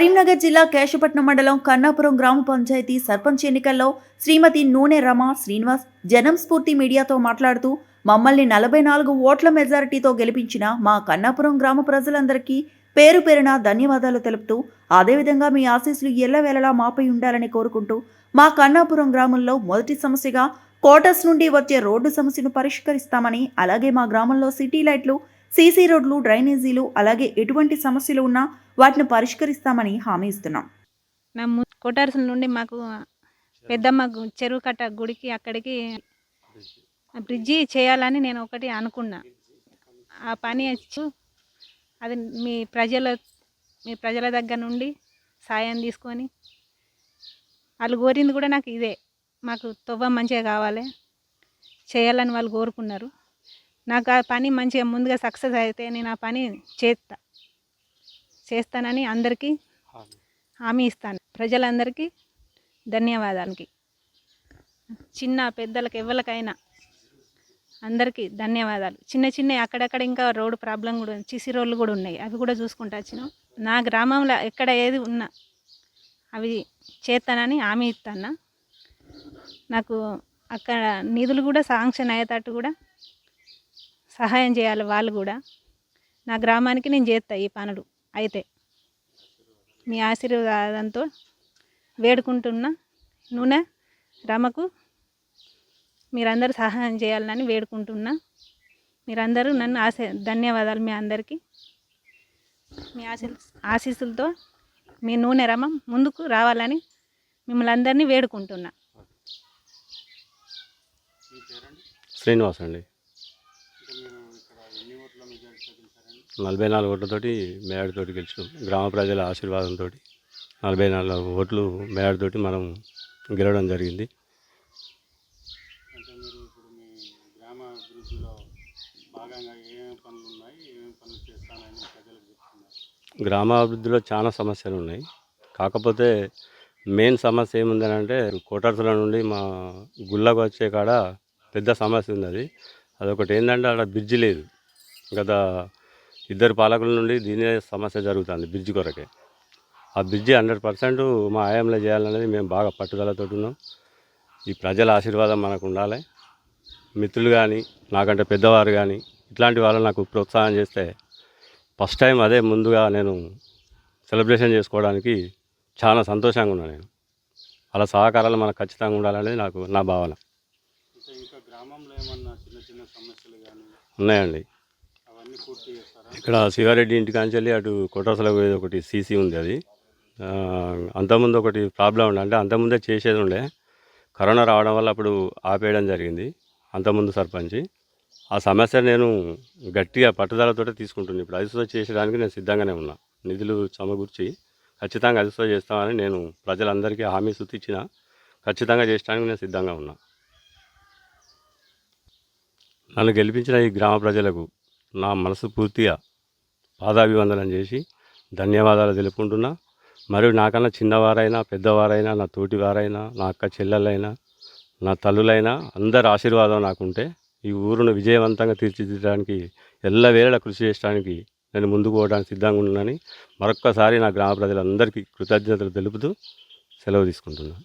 కరీంనగర్ జిల్లా కేశపట్నం మండలం కన్నాపురం గ్రామ పంచాయతీ సర్పంచ్ ఎన్నికల్లో శ్రీమతి నూనె రమ శ్రీనివాస్ జనం స్ఫూర్తి మీడియాతో మాట్లాడుతూ మమ్మల్ని నలభై నాలుగు ఓట్ల మెజారిటీతో గెలిపించిన మా కన్నాపురం గ్రామ ప్రజలందరికీ పేరు పేరున ధన్యవాదాలు తెలుపుతూ అదేవిధంగా మీ ఆశీస్సులు ఎల్లవేళలా మాపై ఉండాలని కోరుకుంటూ మా కన్నాపురం గ్రామంలో మొదటి సమస్యగా కోటస్ నుండి వచ్చే రోడ్డు సమస్యను పరిష్కరిస్తామని అలాగే మా గ్రామంలో సిటీ లైట్లు సీసీ రోడ్లు డ్రైనేజీలు అలాగే ఎటువంటి సమస్యలు ఉన్నా వాటిని పరిష్కరిస్తామని హామీ ఇస్తున్నాం. నా ము నుండి మాకు పెద్దమ్మ చెరువు కట్ట గుడికి అక్కడికి బ్రిడ్జి చేయాలని నేను ఒకటి అనుకున్నా. ఆ పని వచ్చు అది మీ ప్రజల మీ ప్రజల దగ్గర నుండి సాయం తీసుకొని వాళ్ళు కోరింది కూడా నాకు ఇదే. మాకు తొవ్వ మంచిగా కావాలి చేయాలని వాళ్ళు కోరుకున్నారు. నాకు ఆ పని మంచిగా ముందుగా సక్సెస్ అయితే నేను ఆ పని చేస్తా చేస్తానని అందరికీ హామీ. ఇస్తాను. ప్రజలందరికీ ధన్యవాదాలకి చిన్న పెద్దలకు ఎవరికైనా అందరికీ ధన్యవాదాలు. చిన్న చిన్న అక్కడక్కడ ఇంకా రోడ్డు ప్రాబ్లం కూడా ఉంది. సిసి రోడ్లు కూడా ఉన్నాయి. అవి కూడా చూసుకుంటా వచ్చినాం. నా గ్రామంలో ఎక్కడ ఏది ఉన్నా అవి చేస్తానని హామీ ఇస్తాను నాకు అక్కడ నిధులు కూడా శాంక్షన్ అయ్యేటట్టు కూడా సహాయం చేయాలి వాళ్ళు కూడా. నా గ్రామానికి నేను చేస్తా ఈ పనులు. అయితే మీ ఆశీర్వాదంతో వేడుకుంటున్నా నూనె రమకు మీరందరూ సహాయం చేయాలని వేడుకుంటున్నా మీరందరూ నన్ను ఆశ ధన్యవాదాలు మీ అందరికీ. మీ ఆశీ ఆశీస్సులతో మీ నూనె రమ ముందుకు రావాలని మిమ్మల్ని అందరినీ వేడుకుంటున్నా. శ్రీనివాస్ అండి నలభై నాలుగు ఓట్లతోటి మేడతోటి గెలిచినాం. గ్రామ ప్రజల ఆశీర్వాదంతో నలభై నాలుగు ఓట్లు మేడతోటి మనం గెలవడం జరిగింది. గ్రామాభివృద్ధిలో చాలా సమస్యలు ఉన్నాయి. కాకపోతే మెయిన్ సమస్య ఏముందని అంటే కోటర్సుల నుండి మా గుళ్ళకు వచ్చే కాడ పెద్ద సమస్య ఉంది అది. అదొకటి ఏంటంటే అక్కడ బ్రిడ్జి లేదు. గత ఇద్దరు పాలకుల నుండి దీనే సమస్య జరుగుతుంది బ్రిడ్జి కొరకే. ఆ బ్రిడ్జి హండ్రెడ్ పర్సెంట్ మా ఆయంలో చేయాలనేది మేము బాగా పట్టుదలతో ఉన్నాం. ఈ ప్రజల ఆశీర్వాదం మనకు ఉండాలి. మిత్రులు కానీ నాకంటే పెద్దవారు కానీ ఇట్లాంటి వాళ్ళు నాకు ప్రోత్సాహం చేస్తే ఫస్ట్ టైం అదే ముందుగా నేను సెలబ్రేషన్ చేసుకోవడానికి చాలా సంతోషంగా ఉన్నాను నేను. అలా సహకారాలు మనకు ఖచ్చితంగా ఉండాలనేది నాకు నా భావన. ఇంకా గ్రామంలో ఏమన్నా ఉన్నాయండి. ఇక్కడ శివారెడ్డి ఇంటి కాంచెల్లి అటు కొట్రసలకు పోయేది ఒకటి సీసీ ఉంది అది. అంతకుముందు ఒకటి ప్రాబ్లం ఉండే. అంటే అంతకుముందే చేసేది ఉండే. కరోనా రావడం వల్ల అప్పుడు ఆపేయడం జరిగింది. అంతకుముందు సర్పంచ్. ఆ సమస్య నేను గట్టిగా పట్టుదలతో తీసుకుంటున్నాను ఇప్పుడు అదితో చేసేదానికి నేను సిద్ధంగానే ఉన్నా. నిధులు సమకూర్చి ఖచ్చితంగా అదితో చేస్తామని నేను ప్రజలందరికీ హామీ సూచించిన. ఖచ్చితంగా చేయడానికి నేను సిద్ధంగా ఉన్నా. నన్ను గెలిపించిన ఈ గ్రామ ప్రజలకు నా మనసు పూర్తిగా పాదాభివందనం చేసి ధన్యవాదాలు తెలుపుకుంటున్నా. మరియు నాకన్నా చిన్నవారైనా పెద్దవారైనా నా తోటివారైనా నా అక్క చెల్లెలైనా నా తల్లులైనా అందరి ఆశీర్వాదం నాకుంటే ఈ ఊరును విజయవంతంగా తీర్చిదిద్దడానికి ఎల్లవేళలా కృషి చేయడానికి నేను ముందుకు పోవడానికి సిద్ధంగా ఉన్నానని మరొక్కసారి నా గ్రామ ప్రజలందరికీ కృతజ్ఞతలు తెలుపుతూ సెలవు తీసుకుంటున్నాను